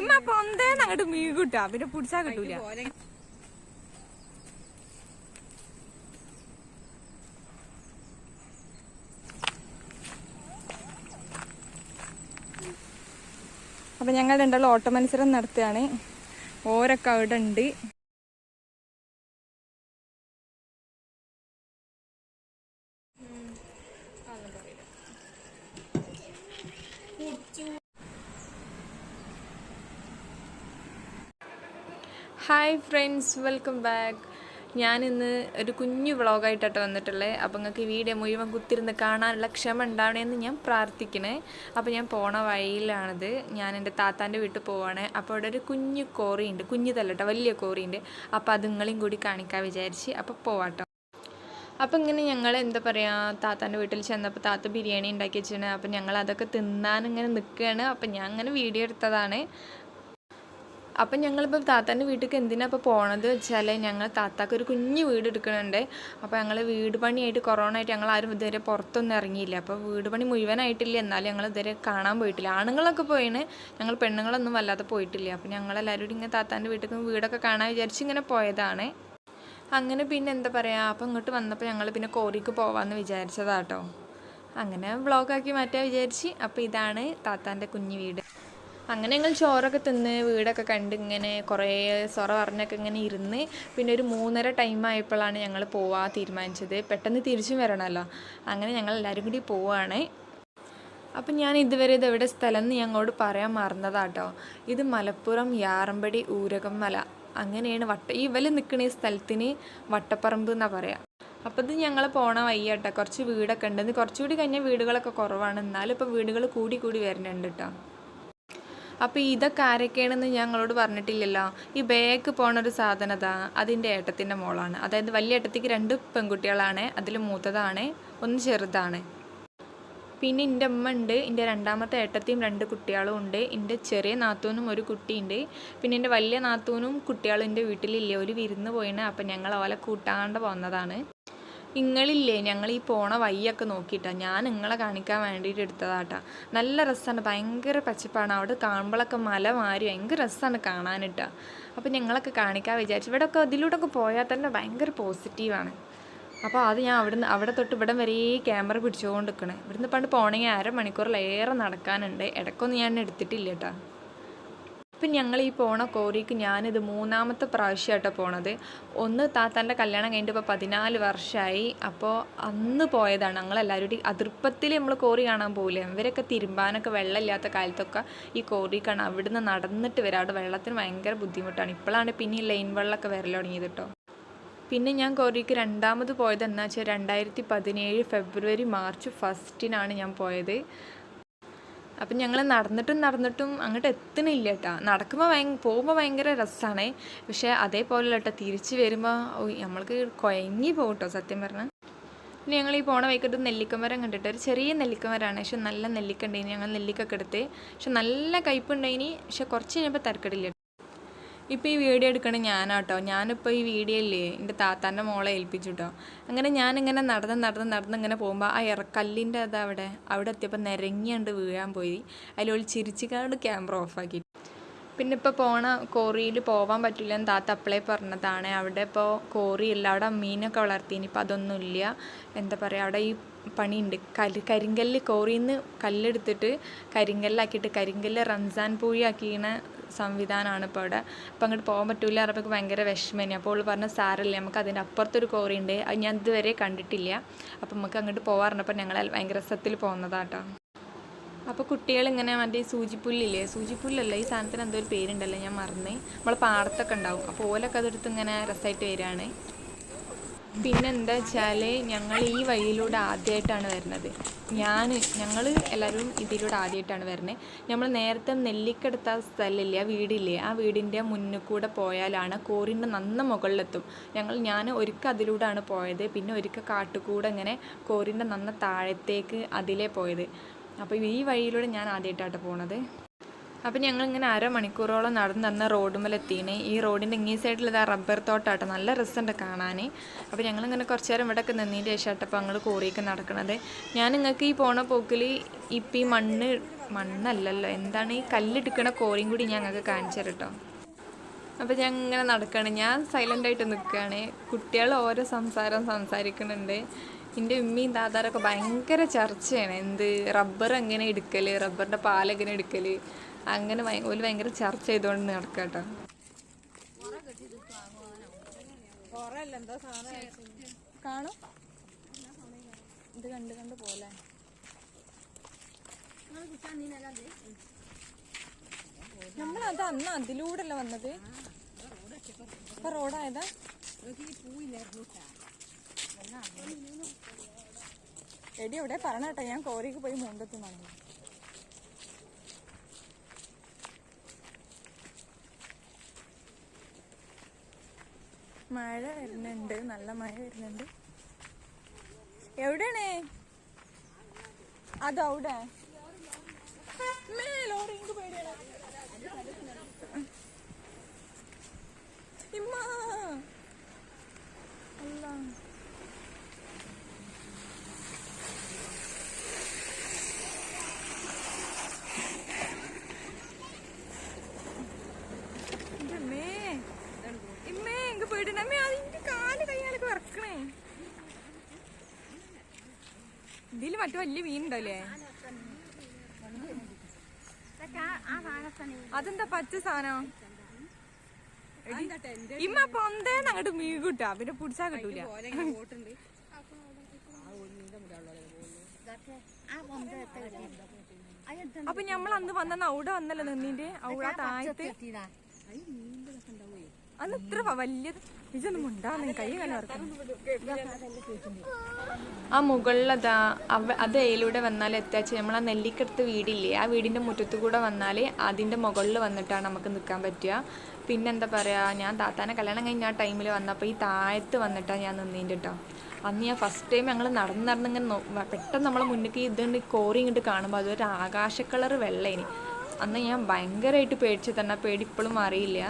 ഇമ്മ പൊന്തേന്ന് അങ്ങോട്ട് മീൻ കിട്ടാ പിന്നെ പിടിച്ചാ കിട്ടൂല. അപ്പൊ ഞങ്ങൾ രണ്ടാളും ഓട്ട മത്സരം നടത്തുകയാണ്. ഓരൊക്കെ അവിടെ ഉണ്ട് ഹായ് ഫ്രണ്ട്സ് വെൽക്കം ബാക്ക്. ഞാനിന്ന് ഒരു കുഞ്ഞു വ്ളോഗായിട്ടാണ് വന്നിട്ടുള്ളത് അപ്പോൾ നിങ്ങൾക്ക് ഈ വീഡിയോ മുഴുവൻ കുത്തിരുന്ന് കാണാനുള്ള ക്ഷമ ഉണ്ടാവണമെന്ന് ഞാൻ പ്രാർത്ഥിക്കണേ. അപ്പോൾ ഞാൻ പോണ വഴിയിലാണിത്. ഞാൻ എന്റെ താത്താന്റെ വീട്ടിൽ പോവാണ്. അപ്പോൾ അവിടെ ഒരു കുഞ്ഞു കോറിയുണ്ട്. കുഞ്ഞു തല്ലട്ടോ വലിയ കോറിയുണ്ട്. അപ്പോൾ അത് നിങ്ങളെയും കൂടി കാണിക്കാൻ വിചാരിച്ച് അപ്പോൾ പോവാട്ടോ. അപ്പം ഇങ്ങനെ ഞങ്ങൾ എന്താ പറയുക താത്താന്റെ വീട്ടിൽ ചെന്നപ്പോൾ താത്ത ബിരിയാണി ഉണ്ടാക്കി വെച്ചിട്ടുണ്ട് അപ്പം ഞങ്ങൾ അതൊക്കെ തിന്നാൻ ഇങ്ങനെ നിൽക്കുകയാണ് അപ്പം ഞാൻ അങ്ങനെ വീഡിയോ എടുത്തതാണ്. അപ്പം ഞങ്ങളിപ്പോൾ താത്താന്റെ വീട്ടിലേക്ക് എന്തിനാ ഇപ്പോൾ പോണത് വെച്ചാൽ ഞങ്ങൾ താത്താക്ക് ഒരു കുഞ്ഞു വീട് എടുക്കുന്നുണ്ട് അപ്പോൾ ഞങ്ങൾ വീട് പണിയായിട്ട് കൊറോണ ആയിട്ട് ഞങ്ങൾ ആരും ഇതുവരെ പുറത്തൊന്നും ഇറങ്ങിയില്ല. അപ്പോൾ വീട് പണി മുഴുവനായിട്ടില്ല. എന്നാലും ഞങ്ങൾ ഇതുവരെ കാണാൻ പോയിട്ടില്ല. ആണുങ്ങളൊക്കെ പോയിന്. ഞങ്ങൾ പെണ്ണുങ്ങളൊന്നും വല്ലാതെ പോയിട്ടില്ല. അപ്പോൾ ഞങ്ങളെല്ലാവരും ഇങ്ങനെ താത്താന്റെ വീട്ടിൽ വീടൊക്കെ കാണാൻ വിചാരിച്ച് ഇങ്ങനെ പോയതാണ്. അങ്ങനെ പിന്നെ എന്താ പറയുക അപ്പോൾ ഇങ്ങോട്ട് വന്നപ്പോൾ ഞങ്ങൾ പിന്നെ കോറിക്ക് പോവാമെന്ന് വിചാരിച്ചതാട്ടോ. അങ്ങനെ വ്ളോഗാക്കി മാറ്റാൻ വിചാരിച്ച്. അപ്പോൾ ഇതാണ് താത്താന്റെ കുഞ്ഞു വീട്. അങ്ങനെ ഞങ്ങൾ ചോറൊക്കെ തിന്ന് വീടൊക്കെ കണ്ട് ഇങ്ങനെ കുറേ സൊറ പറഞ്ഞൊക്കെ ഇങ്ങനെ ഇരുന്ന് പിന്നെ ഒരു മൂന്നര ടൈം ആയപ്പോഴാണ് ഞങ്ങൾ പോവാൻ തീരുമാനിച്ചത്. പെട്ടെന്ന് തിരിച്ചും വരണമല്ലോ. അങ്ങനെ ഞങ്ങൾ എല്ലാവരും കൂടി പോവുകയാണ് അപ്പം ഞാൻ ഇതുവരെ ഇത് എവിടെ സ്ഥലം എന്ന് ഞങ്ങളോട് പറയാൻ മറന്നതാട്ടോ. ഇത് മലപ്പുറം യാറമ്പടി ഊരകം മല. അങ്ങനെയാണ് വട്ട ഈ ഇവൽ നിൽക്കുന്ന ഈ സ്ഥലത്തിന് വട്ടപ്പറമ്പ് എന്നാണ് പറയുക അപ്പോൾ ഇത് ഞങ്ങൾ പോണ വയ്യാട്ടോ കുറച്ച് വീടൊക്കെ ഉണ്ട്. കുറച്ചുകൂടി കഴിഞ്ഞാൽ വീടുകളൊക്കെ കുറവാണ്. എന്നാലും ഇപ്പോൾ വീടുകൾ കൂടി കൂടി വരുന്നുണ്ട് കേട്ടോ അപ്പോൾ ഇതൊക്കെ ആരൊക്കെയാണെന്ന് ഞങ്ങളോട് പറഞ്ഞിട്ടില്ലല്ലോ. ഈ ബാഗ് പോണൊരു സാധനതാ അതിന്റെ ഏട്ടത്തിന്റെ മോളാണ്. അതായത് വലിയ ഏട്ടത്തിക്ക് രണ്ട് പെൺകുട്ടികളാണ് അതിൽ മൂത്തതാണ് ഒന്ന് ചെറുതാണ്. പിന്നെ എന്റെ അമ്മ ഉണ്ട് എന്റെ രണ്ടാമത്തെ ഏട്ടത്തിയും രണ്ട് കുട്ടികളും ഉണ്ട് എന്റെ ചെറിയ നാത്തൂനും ഒരു കുട്ടിയുണ്ട്. പിന്നെ എന്റെ വലിയ നാത്തൂനും കുട്ടികളും എന്റെ വീട്ടിലില്ല ഒരു വിരുന്ന് പോയിന് അപ്പം ഞങ്ങൾ അവളെ കൂട്ടാണ്ട് പോകുന്നതാണ് നിങ്ങളില്ലേ ഞങ്ങൾ ഈ പോണ വയ്യൊക്കെ നോക്കിയിട്ടാ ഞാൻ നിങ്ങളെ കാണിക്കാൻ വേണ്ടിയിട്ട് എടുത്തതാട്ടാ. നല്ല രസമാണ് ഭയങ്കര പച്ചപ്പാണ്. അവിടെ കാണുമ്പോഴൊക്കെ മല മാറി ഭയങ്കര രസമാണ് കാണാനിട്ടാ. അപ്പോൾ ഞങ്ങളൊക്കെ കാണിക്കാൻ വിചാരിച്ചു. ഇവിടെ ഒക്കെ ഇതിലൂടെയൊക്കെ പോയാൽ തന്നെ ഭയങ്കര പോസിറ്റീവാണ്. അപ്പോൾ അത് ഞാൻ അവിടുന്ന് അവിടെ തൊട്ട് ഇവിടം വരെ ക്യാമറ പിടിച്ചുകൊണ്ട് നിൽക്കണേ ഇവിടുന്ന് പണ്ട് പോകണമെങ്കിൽ അരമണിക്കൂറിലേറെ നടക്കാനുണ്ട്. ഇടയ്ക്കൊന്നും ഞാൻ എടുത്തിട്ടില്ല കേട്ടോ ഇപ്പം ഞങ്ങൾ ഈ പോണ കോറിക്ക് ഞാനിത് മൂന്നാമത്തെ പ്രാവശ്യമായിട്ടാണ് പോണത്. ഒന്ന് താത്താന്റെ കല്യാണം കഴിഞ്ഞിട്ട് ഇപ്പോൾ പതിനാല് വർഷമായി അപ്പോൾ അന്ന് പോയതാണ്. ഞങ്ങളെല്ലാവരും അതിർപ്പത്തിൽ നമ്മൾ കോറി കാണാൻ പോകില്ലേ ഇവരൊക്കെ തിരുമ്പാനൊക്കെ വെള്ളമില്ലാത്ത കാലത്തൊക്കെ ഈ കോറി കാണാൻ അവിടുന്ന് നടന്നിട്ട് വരാം. അവിടെ വെള്ളത്തിന് ഭയങ്കര ബുദ്ധിമുട്ടാണ്. ഇപ്പോഴാണ് പിന്നെ ഈ ലൈൻ വെള്ളമൊക്കെ വരൽ തുടങ്ങിയത് കേട്ടോ. പിന്നെ ഞാൻ കോറിക്ക് രണ്ടാമത് പോയത് എന്നാ വെച്ചാൽ രണ്ടായിരത്തി പതിനേഴ് ഫെബ്രുവരി മാർച്ച് ഫസ്റ്റിനാണ് ഞാൻ പോയത്. അപ്പം ഞങ്ങൾ നടന്നിട്ടും നടന്നിട്ടും അങ്ങോട്ട് എത്തണില്ല കേട്ടോ നടക്കുമ്പോൾ ഭയങ്കര പോകുമ്പോൾ ഭയങ്കര രസമാണ് പക്ഷേ അതേപോലെ കേട്ടോ തിരിച്ച് വരുമ്പോൾ നമ്മൾക്ക് കുഴങ്ങി പോകും കേട്ടോ സത്യം പറഞ്ഞാൽ പിന്നെ ഞങ്ങൾ ഈ പോണ വൈകിട്ട് നെല്ലിക്കമരം കണ്ടിട്ട് ഒരു ചെറിയ നെല്ലിക്കമരമാണ് പക്ഷെ നല്ല നെല്ലിക്ക ഞങ്ങൾ നെല്ലിക്കൊക്കെ എടുത്ത്. പക്ഷെ നല്ല കയ്പുണ്ടായിനി പക്ഷെ കുറച്ച് കഴിഞ്ഞപ്പോൾ തരക്കടില്ല. ഇപ്പോൾ ഈ വീഡിയോ എടുക്കണ ഞാനാട്ടോ. ഞാനിപ്പോൾ ഈ വീഡിയോ ഇല്ലേ? എന്റെ താത്താന്റെ മോളെ ഏൽപ്പിച്ചു കേട്ടോ അങ്ങനെ ഞാനിങ്ങനെ നടന്ന് നടന്ന് നടന്ന് ഇങ്ങനെ പോകുമ്പോൾ ആ ഇറക്കല്ലിന്റെ അത് അവിടെ അവിടെ എത്തിയപ്പോൾ നിരങ്ങിയാണ്ട് വീഴാൻ പോയി. അതിലൊരു ചിരിച്ചിക്കാണ്ട് ക്യാമറ ഓഫാക്കി പിന്നെ ഇപ്പോൾ പോണ കോറിയിൽ പോകാൻ പറ്റില്ല എന്ന് താത്ത അപ്ലൈ പറഞ്ഞതാണ്. അവിടെ ഇപ്പോൾ കോറിയില്ല. അവിടെ മീനൊക്കെ വളർത്തിന്. ഇപ്പോൾ അതൊന്നുമില്ല എന്താ പറയുക അവിടെ ഈ പണിയുണ്ട്. കൽ കരിങ്കല്ല് കോറിയിൽ നിന്ന് കല്ലെടുത്തിട്ട് കരിങ്കല്ലാക്കിയിട്ട് കരിങ്കല്ല് റംസാൻ പൂഴിയാക്കിയ സംവിധാനമാണ് ഇപ്പോൾ അവിടെ. അപ്പോൾ അങ്ങോട്ട് പോകാൻ പറ്റില്ല പറഞ്ഞപ്പോൾ ഭയങ്കര വിഷമേനി. അപ്പോൾ അവൾ പറഞ്ഞ സാരല്ലേ നമുക്ക് അതിന്റെ അപ്പുറത്തൊരു കോറി ഉണ്ട്. അത് ഞാൻ ഇതുവരെ കണ്ടിട്ടില്ല. അപ്പം നമുക്ക് അങ്ങോട്ട് പോകാറുണ്ടപ്പോൾ ഞങ്ങൾ ഭയങ്കര രസത്തിൽ പോകുന്നതാട്ടോ അപ്പോൾ കുട്ടികൾ ഇങ്ങനെ മറ്റേ സൂചിപ്പുല്ലില്ലേ? സൂചിപ്പുല്ലല്ല ഈ സാധനത്തിന് എന്തോ ഒരു പേരുണ്ടല്ലോ ഞാൻ മറന്നേ. നമ്മളെ പാടത്തൊക്കെ ഉണ്ടാവും. അപ്പോൾ ഓലൊക്കെ അതെടുത്ത് ഇങ്ങനെ രസമായിട്ട് വരികയാണ്. പിന്നെ എന്താ വെച്ചാൽ ഞങ്ങൾ ഈ വഴിയിലൂടെ ആദ്യമായിട്ടാണ് വരുന്നത്. ഞാൻ ഞങ്ങൾ എല്ലാവരും ഇതിലൂടെ ആദ്യമായിട്ടാണ് വരുന്നത്. നമ്മൾ നേരത്തെ നെല്ലിക്കെടുത്ത സ്ഥലമില്ല വീടില്ലേ ആ വീടിന്റെ മുന്നിൽ കൂടെ പോയാലാണ് കോറിന്റെ നന്ന മുകളിലെത്തും. ഞങ്ങൾ ഞാൻ ഒരിക്കൽ അതിലൂടെയാണ് പോയത്. പിന്നെ ഒരിക്കൽ കാട്ടുകൂടെ ഇങ്ങനെ കോറിന്റെ നന്ന താഴത്തേക്ക് അതിലേ പോയത്. അപ്പോൾ ഈ വഴിയിലൂടെ ഞാൻ ആദ്യമായിട്ടാണ് പോണത്. അപ്പം ഞങ്ങളിങ്ങനെ അരമണിക്കൂറോളം നടന്ന് നടന്ന റോഡുമ്മലെത്തീന്. ഈ റോഡിന്റെ ഇങ്ങേ സൈഡിൽ ഇതാ റബ്ബർ തോട്ടാട്ടോ. നല്ല രസമുണ്ട് കാണാൻ അപ്പോൾ ഞങ്ങളിങ്ങനെ കുറച്ച് നേരം ഇവിടെയൊക്കെ നിന്നതിന് ശേഷം അപ്പോൾ ഞങ്ങൾ കോറിയൊക്കെ നടക്കണത്. ഞാൻ നിങ്ങൾക്ക് ഈ പോണ പോക്കിൽ ഇപ്പം ഈ മണ്ണ് മണ്ണല്ലല്ലോ. എന്താണ് ഈ കല്ലെടുക്കണ കോറിയും കൂടി ഞങ്ങൾക്ക് കാണിച്ചു തരട്ടോ. അപ്പോൾ ഞാൻ ഇങ്ങനെ നടക്കുകയാണ് ഞാൻ സൈലന്റ് ആയിട്ട് നിൽക്കുകയാണ് കുട്ടികൾ ഓരോ സംസാരം സംസാരിക്കുന്നുണ്ട് എന്റെ ഉമ്മയും ദാദാരൊക്കെ ഭയങ്കര ചർച്ചയാണ്. എന്ത്? റബ്ബർ എങ്ങനെ എടുക്കൽ റബ്ബറിന്റെ പാലെങ്ങനെ എടുക്കൽ അങ്ങനെ ഒരു ഭയങ്കര ചർച്ച ചെയ്തുകൊണ്ട് നടക്കുക കേട്ടോ ഇത് പോലെ നമ്മളത് അന്ന് അതിലൂടെ അല്ല വന്നത്? ഇപ്പൊ റോഡായതാ? എടി എവിടെ പറഞ്ഞ ഞാൻ കോരിക്ക് പോയി മുമ്പെത്തുന്നാണ് മഴ വരുന്നുണ്ട് നല്ല മഴ വരുന്നുണ്ട്. എവിടെയാണ്? അതവിടെ മേലോറി എനിക്ക് പേടിയാണ് ഇമ്മ അല്ല എന്റെ അമ്മേ. ഇമ്മേ, എനിക്ക് പേടിയുണ്ട്. അമ്മേ, അത് എനിക്ക് കാൽ കയ്യാലൊക്കെ വിറക്കണേ മറ്റു വലിയ മീനുണ്ടല്ലേ? അതെന്താ പച്ച സാധനം? ഇമ്മ പൊന്തേന്ന് അങ്ങോട്ട് മീൻ കിട്ടാ പിന്നെ പിടിച്ചാ കിട്ടൂല. അപ്പൊ ഞമ്മൾ അന്ന് വന്ന അവിടെ വന്നല്ലോ നിന്നിന്റെ? അവിടെ താഴത്ത്. അന്ന് ഇത്ര വലിയത് ഇതൊന്നും ഉണ്ടാന്ന് കൈ കാലം ആ മുകളിലതാ അവ അത് അതിലൂടെ വന്നാൽ എത്താച്ച്. നമ്മൾ ആ നെല്ലിക്കടുത്ത് വീടില്ലേ ആ വീടിന്റെ മുറ്റത്ത് കൂടെ വന്നാൽ അതിന്റെ മുകളിൽ വന്നിട്ടാണ് നമുക്ക് നിൽക്കാൻ പറ്റുക. പിന്നെന്താ പറയുക ഞാൻ താത്താനെ കല്യാണം കഴിഞ്ഞ ആ ടൈമിൽ വന്നപ്പോൾ ഈ താഴത്ത് വന്നിട്ടാണ് ഞാൻ നിന്നീന്റെ കേട്ടോ അന്ന് ഞാൻ ഫസ്റ്റ് ടൈം ഞങ്ങൾ നടന്ന് നടന്നിങ്ങനെ പെട്ടെന്ന് നമ്മളെ മുന്നിലേക്ക് ഇതുണ്ട് കോറി ഇങ്ങോട്ട് കാണുമ്പോൾ അതൊരു ആകാശ കളർ വെള്ളേനി. അന്ന് ഞാൻ ഭയങ്കരമായിട്ട് പേടിച്ചു തന്നെ പേടി ഇപ്പോഴും അറിയില്ല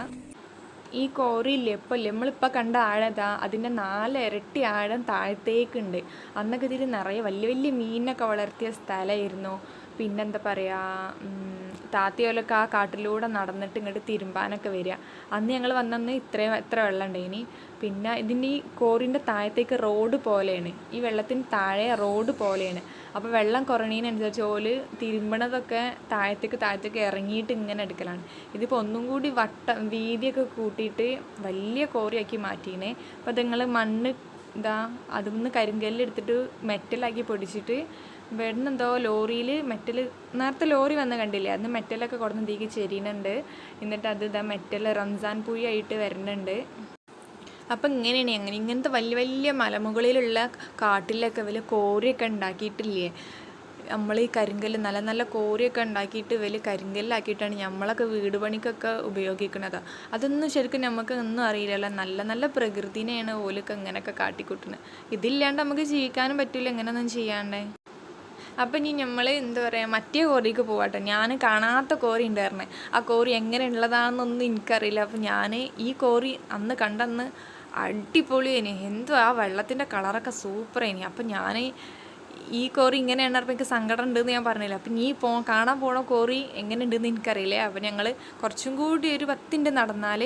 ഈ കോറിയില്ലേ ഇപ്പോൾ നമ്മളിപ്പോൾ കണ്ട ആഴതാ അതിന്റെ നാല് ഇരട്ടി ആഴം താഴത്തേക്കുണ്ട്. അന്നൊക്കെ ഇതിൽ നിറയെ വലിയ വലിയ മീനൊക്കെ വളർത്തിയ സ്ഥലമായിരുന്നു പിന്നെന്താ പറയുക താത്തിയോലൊക്കെ ആ കാട്ടിലൂടെ നടന്നിട്ട് ഇങ്ങോട്ട് തിരുമ്പാനൊക്കെ വരിക. അന്ന് ഞങ്ങൾ വന്നന്ന് ഇത്രയും എത്ര വെള്ളം ഉണ്ടായിനി. പിന്നെ ഇതിന്റെ ഈ കോറിന്റെ താഴത്തേക്ക് റോഡ് പോലെയാണ്. ഈ വെള്ളത്തിന് താഴെ റോഡ് പോലെയാണ്. അപ്പോൾ വെള്ളം കുറയണതിനനുസരിച്ച് ഓൽ തിരുമ്പണതൊക്കെ താഴത്തേക്ക് താഴത്തേക്ക് ഇറങ്ങിയിട്ട് ഇങ്ങനെ എടുക്കലാണ്. ഇതിപ്പോൾ ഒന്നും കൂടി വട്ടം വീതിയൊക്കെ കൂട്ടിയിട്ട് വലിയ കോറിയാക്കി മാറ്റീനെ. അപ്പോൾ നിങ്ങൾ മണ്ണ് ഇതാ അതിൽ നിന്ന് കരിങ്കല്ലെടുത്തിട്ട് മെറ്റലാക്കി പൊടിച്ചിട്ട് ഇവിടുന്ന് എന്തോ ലോറിയിൽ മെറ്റൽ നേരത്തെ ലോറി വന്ന് കണ്ടില്ലേ? അന്ന് മെറ്റലൊക്കെ കൊടുന്ന് തീക്ക് ചെരിയുന്നുണ്ട് എന്നിട്ട് അത് ഇതാ മെറ്റൽ റംസാൻ പുഴി ആയിട്ട് വരുന്നുണ്ട് അപ്പം ഇങ്ങനെയാണ് അങ്ങനെ ഇങ്ങനത്തെ വലിയ വലിയ മലമുകളിലുള്ള കാട്ടിലൊക്കെ വലിയ കോറിയൊക്കെ ഉണ്ടാക്കിയിട്ടില്ലേ നമ്മൾ ഈ കരിങ്കല്ല് നല്ല നല്ല കോറിയൊക്കെ ഉണ്ടാക്കിയിട്ട് വലിയ കരിങ്കല്ലാക്കിയിട്ടാണ് നമ്മളൊക്കെ വീട് പണിക്കൊക്കെ ഉപയോഗിക്കുന്നത് അതൊന്നും ശരിക്കും നമുക്ക് ഒന്നും അറിയില്ലല്ലോ. നല്ല നല്ല പ്രകൃതിനെയാണ് ഓലൊക്കെ ഇങ്ങനെയൊക്കെ കാട്ടിക്കൂട്ടുന്നത് ഇതില്ലാണ്ട് നമുക്ക് ജീവിക്കാനും പറ്റില്ല ഇങ്ങനെയൊന്നും ചെയ്യാണ്ടേ. അപ്പം ഇനി നമ്മൾ എന്താ പറയുക മറ്റേ കോറിക്ക് പോവാട്ടെ. ഞാൻ കാണാത്ത കോറി ഉണ്ടായിരുന്നെ ആ കോറി എങ്ങനെ ഉള്ളതാണെന്നൊന്നും എനിക്കറിയില്ല അപ്പം ഞാൻ ഈ കോറി അന്ന് കണ്ടന്ന് അടിപൊളിയേനി. എന്തോ ആ വെള്ളത്തിന്റെ കളറൊക്കെ സൂപ്പറേനി. അപ്പം ഞാൻ ഈ കോറി ഇങ്ങനെ എണ്ണറപ്പോൾ എനിക്ക് സങ്കടം ഉണ്ടെന്ന് ഞാൻ പറഞ്ഞില്ല. അപ്പം നീ പോ കാണാൻ പോണ കോറി എങ്ങനെ ഉണ്ടെന്ന് എനിക്കറിയില്ല അപ്പം ഞങ്ങൾ കുറച്ചും കൂടി ഒരു പത്തിന്റെ നടന്നാൽ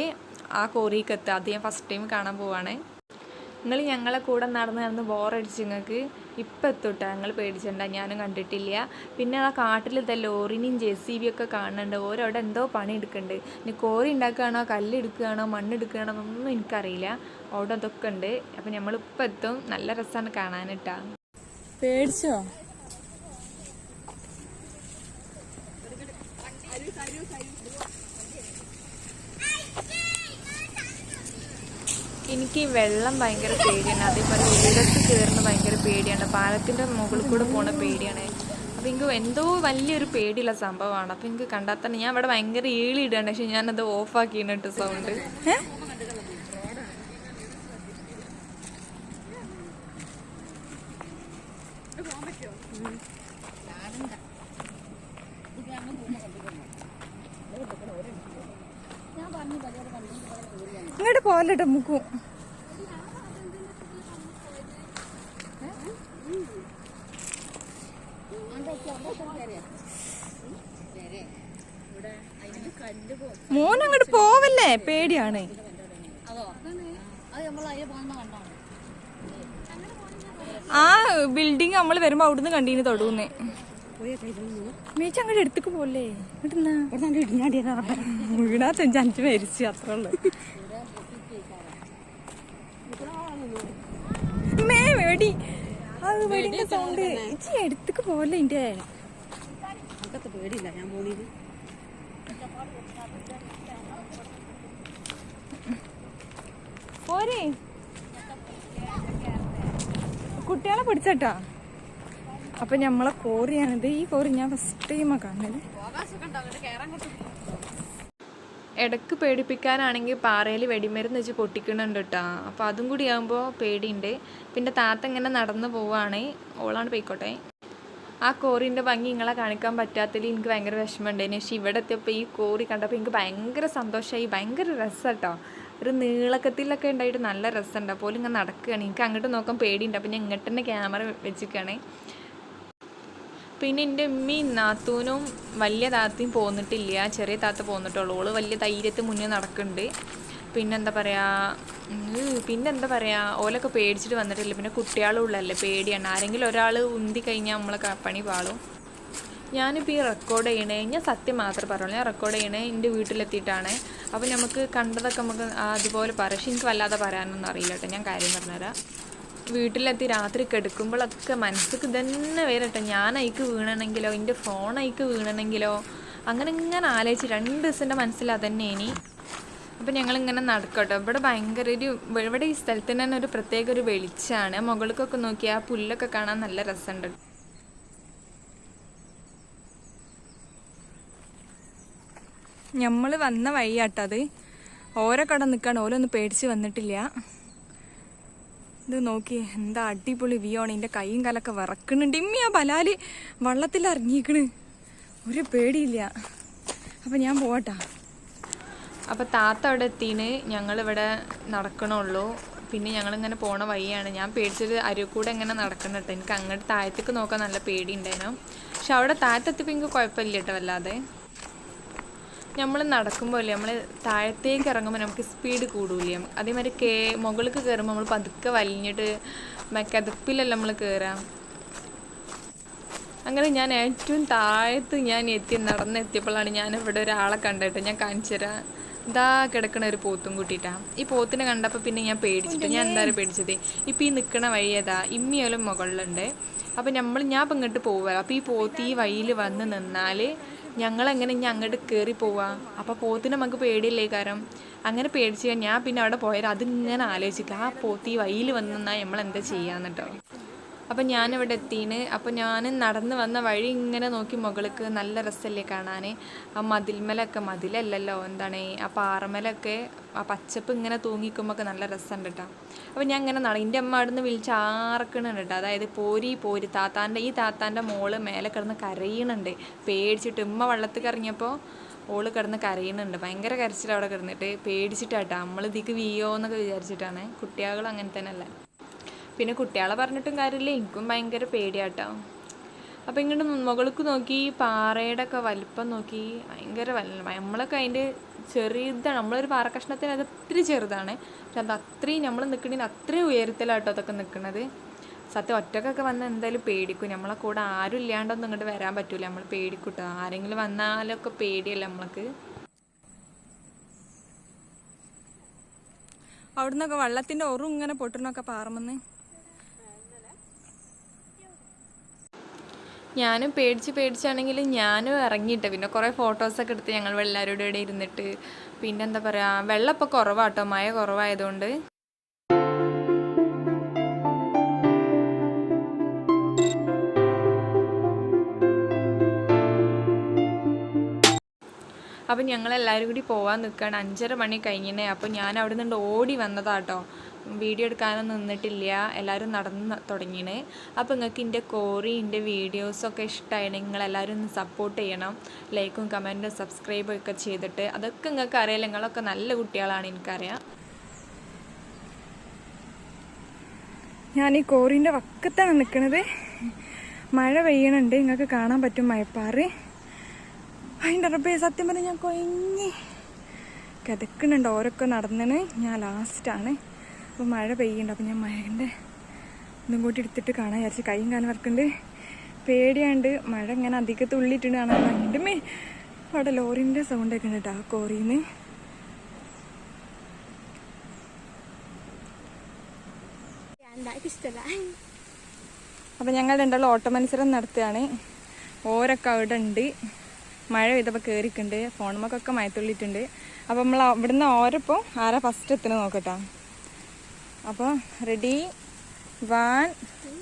ആ കോറിക്ക് എത്തുക അത് ഞാൻ ഫസ്റ്റ് ടൈം കാണാൻ പോവാണ്. നിങ്ങൾ ഞങ്ങളെ കൂടെ നടന്ന് നടന്ന് ബോറടിച്ച് നിങ്ങൾക്ക് ഇപ്പം എത്തൂട്ടാ ഞങ്ങൾ പേടിച്ചിട്ടുണ്ട ഞാനും കണ്ടിട്ടില്ല. പിന്നെ ആ കാട്ടിൽ ഇതാ ലോറിനെയും ജെ സി ബി ഒക്കെ കാണുന്നുണ്ട് ഓരോടെ എന്തോ പണി എടുക്കുന്നുണ്ട് ഇനി കോറി ഉണ്ടാക്കുകയാണോ കല്ല് എടുക്കുകയാണോ മണ്ണ് എടുക്കുകയാണോ എന്നൊന്നും എനിക്കറിയില്ല. അവിടെ അതൊക്കെ ഉണ്ട്. അപ്പം നമ്മളിപ്പോൾ എത്തും. നല്ല രസമാണ് കാണാനിട്ടാ. പേടിച്ചോ? എനിക്ക് ഈ വെള്ളം ഭയങ്കര പേടിയാണ്. അതേപോലെ വീടത്ത് കയറുന്ന ഭയങ്കര പേടിയാണ്. പാലത്തിന്റെ മുകളിൽ കൂടെ പോണ പേടിയാണ്. അപ്പം എനിക്ക് എന്തോ വലിയൊരു പേടിയുള്ള സംഭവമാണ്. അപ്പം എനിക്ക് കണ്ടാൽ തന്നെ ഞാൻ ഇവിടെ ഭയങ്കര ഈളിയിടുകയാണ് പക്ഷെ ഞാനത് ഓഫാക്കിയിട്ട് സൗണ്ട് ഇങ്ങോട്ട് പോലട്ടോ മുക്കും. മോൻ അങ്ങോട്ട് പോവല്ലേ? പേടിയാണ്. ആ ബിൽഡിങ് നമ്മൾ വരുമ്പോ അവിടുന്ന് കണ്ടീന് തൊടുന്നേ. മേച്ച അങ്ങോട്ട് എടുത്തേക്ക് പോലെ വീണാ അഞ്ചു മരിച്ചു അത്രേ ഉള്ളു മേ വേടി അത് വെടിന്റെ സൗണ്ട് ഇച്ചി എടുത്തേക്ക് പോലെ ഇന്റെ പേടിയില്ല ഞാൻ പോണീത് പോരെ. കുട്ടികളെ പിടിച്ചട്ടാ. അപ്പൊ ഞമ്മളെ കോറിയാണിത് ഈ കോറി ഞാൻ ഫസ്റ്റ് ടൈമാ കാണുന്നത് ഇടയ്ക്ക് പേടിപ്പിക്കാനാണെങ്കിൽ പാറയിൽ വെടിമരുന്ന് വെച്ച് പൊട്ടിക്കണുണ്ട് കേട്ടോ. അപ്പോൾ അതും കൂടി ആകുമ്പോൾ പേടിയുണ്ട്. പിന്നെ താത്ത ഇങ്ങനെ നടന്നു പോവാണ് ഓളാണ് പോയിക്കോട്ടെ. ആ കോറിന്റെ ഭംഗി നിങ്ങളെ കാണിക്കാൻ പറ്റാത്തതിൽ എനിക്ക് ഭയങ്കര വിഷമമുണ്ടായിരുന്നു പക്ഷേ ഇവിടെ എത്തിയപ്പോൾ ഈ കോറി കണ്ടപ്പോൾ എനിക്ക് ഭയങ്കര സന്തോഷമായി. ഭയങ്കര രസം കേട്ടോ. ഒരു നീളക്കത്തിലൊക്കെ ഉണ്ടായിട്ട് നല്ല രസമുണ്ട്. അപ്പോൾ ഇങ്ങനെ നടക്കുകയാണ്. എനിക്ക് അങ്ങോട്ട് നോക്കാൻ പേടിയുണ്ട്. അപ്പോൾ ഞാൻ ഇങ്ങോട്ട് തന്നെ ക്യാമറ വെച്ചിരിക്കുകയാണ്. പിന്നെ എന്റെ ഉമ്മയും നാത്തൂനും വലിയ താത്തയും പോന്നിട്ടില്ല. ചെറിയ താത്ത പോന്നിട്ടുള്ളൂ. ഓൾ വലിയ ധൈര്യത്തിൽ മുന്നേ നടക്കുന്നുണ്ട്. പിന്നെന്താ പറയുക പിന്നെന്താ പറയുക ഓലൊക്കെ പേടിച്ചിട്ട് വന്നിട്ടില്ല. പിന്നെ കുട്ടികളും പേടിയാണ്. ആരെങ്കിലും ഒരാൾ ഉന്തി കഴിഞ്ഞാൽ നമ്മളെ പണി പാളും. ഞാനിപ്പോൾ ഈ റെക്കോർഡ് ചെയ്യണേ ഞാൻ സത്യം മാത്രമേ പറയുള്ളൂ ഞാൻ റെക്കോർഡ് ചെയ്യണേ എന്റെ വീട്ടിലെത്തിയിട്ടാണ്. അപ്പോൾ നമുക്ക് കണ്ടതൊക്കെ നമുക്ക് അതുപോലെ പറയാം പക്ഷെ എനിക്ക് വല്ലാതെ പറയാനൊന്നും അറിയില്ല കേട്ടോ. ഞാൻ കാര്യം പറഞ്ഞുതരാം. വീട്ടിലെത്തി രാത്രി കിടക്കുമ്പോഴൊക്കെ മനസ്സിക്ക് ഇതന്നെ വരട്ടെ. ഞാൻ അയക്ക് വീണണെങ്കിലോ എന്റെ ഫോൺ അയക്ക് വീണണെങ്കിലോ അങ്ങനെ ഇങ്ങനെ ആലോചിച്ച് രണ്ട് ദിവസത്തിന്റെ മനസ്സിൽ അതന്നെ ഇനി. അപ്പം ഞങ്ങളിങ്ങനെ നടക്കട്ടോ. ഇവിടെ ഭയങ്കര ഒരു ഇവിടെ ഈ സ്ഥലത്തിന് തന്നെ ഒരു പ്രത്യേക ഒരു വെളിച്ചാണ്. മുകൾക്കൊക്കെ നോക്കി ആ പുല്ലൊക്കെ കാണാൻ നല്ല രസമുണ്ട് നമ്മൾ വന്ന വഴിയാട്ടത്. ഓരോ കട നിൽക്കാണ് ഓരോന്നും പേടിച്ച് വന്നിട്ടില്ല. ഇത് നോക്കി എന്താ അടിപൊളി വ്യൂ ആണ്. കൈയും കാലൊക്കെ വിറക്കുന്നുണ്ട്. ഇമ്മി ആ ബലാൽ വള്ളത്തിൽ ഇറങ്ങിയിക്കണ് ഒരു പേടിയില്ല. അപ്പം ഞാൻ പോവട്ടാ. അപ്പോൾ താത്ത അവിടെ എത്തിന്. ഞങ്ങൾ ഇവിടെ നടക്കണുള്ളൂ. പിന്നെ ഞങ്ങൾ ഇങ്ങനെ പോണ വഴിയാണ്. ഞാൻ പേടിച്ചിട്ട് അരുക്കൂടെ ഇങ്ങനെ നടക്കണം എനിക്ക് അങ്ങോട്ട് താഴത്തേക്ക് നോക്കാൻ നല്ല പേടി ഉണ്ടായിരുന്നു പക്ഷെ അവിടെ താഴത്തെത്തിപ്പോ എനിക്ക് കുഴപ്പമില്ല കേട്ടോ വല്ലാതെ. നമ്മൾ നടക്കുമ്പോൾ അല്ലേ നമ്മൾ താഴത്തേക്ക് ഇറങ്ങുമ്പോൾ നമുക്ക് സ്പീഡ് കൂടൂലേ അതേമാതിരി കേ മുകളിലേക്ക് കയറുമ്പോൾ നമ്മൾ പതുക്കെ വലിഞ്ഞിട്ട് കിതപ്പിലല്ല നമ്മൾ കയറാം അങ്ങനെ ഞാൻ ഏറ്റവും താഴത്ത് ഞാൻ എത്തി നടന്നെത്തിയപ്പോഴാണ് ഞാൻ ഇവിടെ ഒരാളെ കണ്ടിട്ട്. ഞാൻ കാണിച്ചു തരാം. ഇതാ കിടക്കണ ഒരു പോത്തും കൂട്ടിയിട്ടാണ് ഈ പോത്തിനെ കണ്ടപ്പോൾ പിന്നെ ഞാൻ പേടിച്ചിട്ട് ഞാൻ എന്തായാലും പേടിച്ചത്. ഇപ്പം ഈ നിൽക്കണ വഴി ഏതാ? ഇമ്മിയോലും മുകളിലുണ്ട്. അപ്പം നമ്മൾ ഞാൻ ഇപ്പം ഇങ്ങോട്ട് പോവുക അപ്പോൾ ഈ പോത്ത് ഈ വഴിയിൽ വന്ന് നിന്നാൽ ഞങ്ങളെങ്ങനെ ഇനി അങ്ങോട്ട് കയറി പോവാ? അപ്പോൾ പോത്തിന് നമുക്ക് പേടിയില്ലേ കാരണം അങ്ങനെ പേടിച്ച് ഞാൻ പിന്നെ അവിടെ പോയാൽ അതിങ്ങനെ ആലോചിക്കുക ആ പോത്തി വയ്യിൽ വന്നാൽ നമ്മൾ എന്താ ചെയ്യാന്നിട്ടോ അപ്പം ഞാനിവിടെ എത്തിയാണ് അപ്പം ഞാൻ നടന്ന് വന്ന വഴി ഇങ്ങനെ നോക്കി മുകൾക്ക് നല്ല രസമല്ലേ കാണാൻ ആ മതിൽമലൊക്കെ മതിലല്ലല്ലോ എന്താണ്? ആ പാറമലൊക്കെ ആ പച്ചപ്പ് ഇങ്ങനെ തൂങ്ങിക്കുമ്പോൾ നല്ല രസമുണ്ട് കേട്ടോ അപ്പം ഞാൻ ഇങ്ങനെ നട എന്റെ അമ്മ അവിടെ നിന്ന് വിളിച്ച് ആർക്കണുണ്ട് കേട്ടോ അതായത് പോരി പോരി. താത്താന്റെ ഈ താത്താന്റെ മോൾ മേലെ കിടന്ന് കരയണുണ്ട്. പേടിച്ചിട്ട് ഉമ്മ വള്ളത്തിൽ കറങ്ങിയപ്പോൾ ഓൾ കിടന്ന് കരയുന്നുണ്ട് ഭയങ്കര കരച്ചിൽ അവിടെ കിടന്നിട്ട് പേടിച്ചിട്ടാട്ടോ. നമ്മൾ ഇതിക്ക് വീയോ എന്നൊക്കെ വിചാരിച്ചിട്ടാണ്. കുട്ടികൾ അങ്ങനെ തന്നെ അല്ലേ പിന്നെ കുട്ടികളെ പറഞ്ഞിട്ടും കാര്യമില്ല. എനിക്കും ഭയങ്കര പേടിയാട്ടോ. അപ്പം ഇങ്ങോട്ട് മുകൾക്ക് നോക്കി പാറയുടെ ഒക്കെ വലിപ്പം നോക്കി ഭയങ്കര വല്ല നമ്മളൊക്കെ അതിന്റെ ചെറിയതാണ്. നമ്മളൊരു പാറ കഷ്ണത്തിന് അത് ഒത്തിരി ചെറുതാണ്. പക്ഷെ അത് അത്രയും നമ്മൾ നിൽക്കണതിന് അത്രയും ഉയരത്തിലാട്ടോ അതൊക്കെ നിൽക്കുന്നത് സത്യം ഒറ്റക്കൊക്കെ വന്നാൽ എന്തായാലും പേടിക്കും. നമ്മളെ കൂടെ ആരും ഇല്ലാണ്ടൊന്നും ഇങ്ങോട്ട് വരാൻ പറ്റൂല. നമ്മൾ പേടിക്കൂട്ടോ. ആരെങ്കിലും വന്നാലൊക്കെ പേടിയല്ല നമ്മൾക്ക്. അവിടുന്നൊക്കെ വള്ളത്തിന്റെ ഒറും ഇങ്ങനെ പൊട്ടുന്നൊക്കെ പാറമെന്ന്. ഞാനും പേടിച്ച് പേടിച്ചാണെങ്കിൽ ഞാനും ഇറങ്ങിയിട്ട് പിന്നെ കുറേ ഫോട്ടോസൊക്കെ എടുത്ത് ഞങ്ങൾ എല്ലാവരോടും ഇവിടെ ഇരുന്നിട്ട് പിന്നെ എന്താ പറയുക വെള്ളം ഇപ്പോൾ കുറവാട്ടോ മഴ കുറവായതുകൊണ്ട്. അപ്പം ഞങ്ങളെല്ലാവരും കൂടി പോവാൻ നിൽക്കുകയാണ് അഞ്ചര മണി കഴിഞ്ഞിനെ. അപ്പോൾ ഞാൻ അവിടെ നിന്ന് ഓടി വന്നതാട്ടോ. വീഡിയോ എടുക്കാനൊന്നും നിന്നിട്ടില്ല. എല്ലാവരും നടന്ന് തുടങ്ങിയാണ് അപ്പോൾ നിങ്ങൾക്ക് എന്റെ കോറി എന്റെ വീഡിയോസൊക്കെ ഇഷ്ടമായിരുന്നെങ്കിൽ നിങ്ങൾ എല്ലാവരും ഒന്ന് സപ്പോർട്ട് ചെയ്യണം. ലൈക്കും കമന്റും സബ്സ്ക്രൈബും ഒക്കെ ചെയ്തിട്ട്. അതൊക്കെ നിങ്ങൾക്ക് അറിയില്ല നിങ്ങളൊക്കെ നല്ല കുട്ടികളാണ് എനിക്കറിയാം. ഞാൻ ഈ കോറിന്റെ വക്കത്താണ് നിൽക്കുന്നത് മഴ പെയ്യണുണ്ട്. നിങ്ങൾക്ക് കാണാൻ പറ്റും മഴപ്പാറ്. അതിന്റെ റബ്ബേ സത്യം പറഞ്ഞാൽ ഞാൻ കൊയങ്ങി. കിതക്കുന്നുണ്ട് ഓരൊക്കെ നടന്നിന് ഞാൻ ലാസ്റ്റാണ് അപ്പോൾ മഴ പെയ്യുന്നുണ്ട്. അപ്പോൾ ഞാൻ മഴന്റെ ഒന്നും കൂട്ടി എടുത്തിട്ട് കാണാൻ വിചാരിച്ച് കൈയും കാലം വർക്കുണ്ട് പേടിയാണ്ട് മഴ ഇങ്ങനെ അധികം തുള്ളിയിട്ടുണ്ട് കാണാൻ ഭയങ്കര മേ അവിടെ ലോറിന്റെ സൗണ്ട് ഒക്കെ ഉണ്ട് കേട്ടോ ആ കോറിന്ന്. ഇഷ്ടല്ല. അപ്പം ഞങ്ങൾ രണ്ടാളും ഓട്ട മത്സരം നടത്തുകയാണ്. ഓരൊക്കെ അവിടെ ഉണ്ട്. മഴ പെയ്തപ്പോൾ കയറിയിട്ടുണ്ട് ഫോണുമൊക്കെ മയത്തുള്ളിയിട്ടുണ്ട് അപ്പം നമ്മൾ ഇവിടുന്ന് ഓരപ്പോൾ ആരാ ഫസ്റ്റ് എത്തുന്നത് നോക്കട്ടാ അപ്പോൾ ready one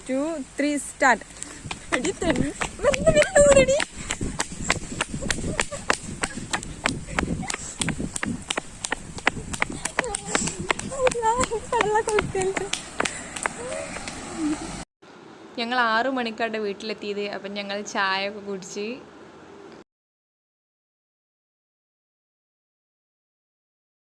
two three start ready ഞങ്ങൾ ആറു മണിക്കാരുടെ വീട്ടിലെത്തിയത്. അപ്പം ഞങ്ങൾ ചായ ഒക്കെ കുടിച്ച്